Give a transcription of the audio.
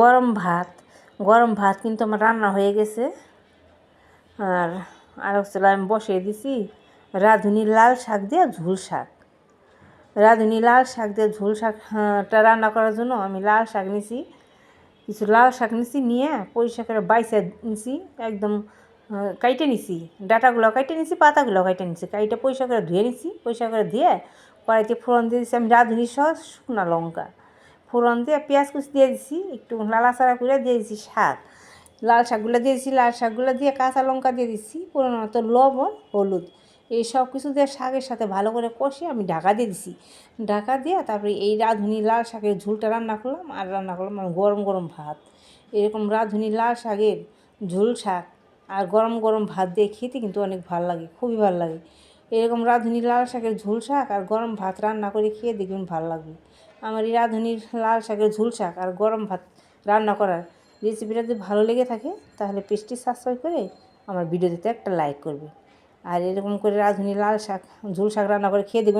গরম ভাত। গরম ভাত কিন্তু আমার রান্না হয়ে গেছে। আর আর হচ্ছে আমি বসিয়ে দিছি রাঁধুনি লাল শাক দিয়ে ঝুল শাক। রাঁধুনি লাল শাক দিয়ে ঝুল শাকটা রান্না করার জন্য আমি লাল শাক নিছি। কিছু লাল শাক নিছি, নিয়ে পরিষ্কার করে বাইসে নিছি, একদম কাইটে নিছি। ডাটাগুলো কাইটে নিছি পাতাগুলো কাইটে নিছি। কাইটে পরিষ্কার করে ধুয়ে নিছি, পরিষ্কার করে দিয়ে কড়াইতে ফোড়ন দিয়ে দিচ্ছি আমি রাঁধুনি সহ শুকনা লঙ্কা। ফোড়ন দিয়ে পেঁয়াজ কুচি দিয়ে দিছি, একটু নাড়াচাড়া করে দিয়ে দিছি শাক লাল শাকগুলো দিয়ে দিছি, লাল শাকগুলো দিয়ে কাঁচা লঙ্কা দিয়ে দিচ্ছি পুরোনো মতো লবণ, হলুদ। এই সব কিছু দিয়ে শাকের সাথে ভালো করে কষে আমি ঢাকা দিয়ে দিছি। ঢাকা দিয়ে তারপরে এই রাঁধুনি লাল শাকের ঝুলটা রান্না করলাম, আর রান্না করলাম মানে গরম গরম ভাত। এরকম রাঁধুনি লাল শাকের ঝুল শাক আর গরম গরম ভাত দিয়ে খেতে কিন্তু অনেক ভালো লাগে, খুবই ভালো লাগে। এরকম রাঁধুনি লাল শাকের ঝুল শাক আর গরম ভাত রান্না করে খেয়ে দেখবেন ভালো লাগবে। আমার এই রাঁধুনির লাল শাকের ঝুল শাক আর গরম ভাত রান্না করার রেসিপিটা যদি ভালো লেগে থাকে, তাহলে পেস্টি সাবস্ক্রাইব করে আমার ভিডিওতে একটা লাইক করবে। আর এরকম করে রাঁধুনি লাল শাক, ঝুল শাক রান্না করে খেয়ে দেখবেন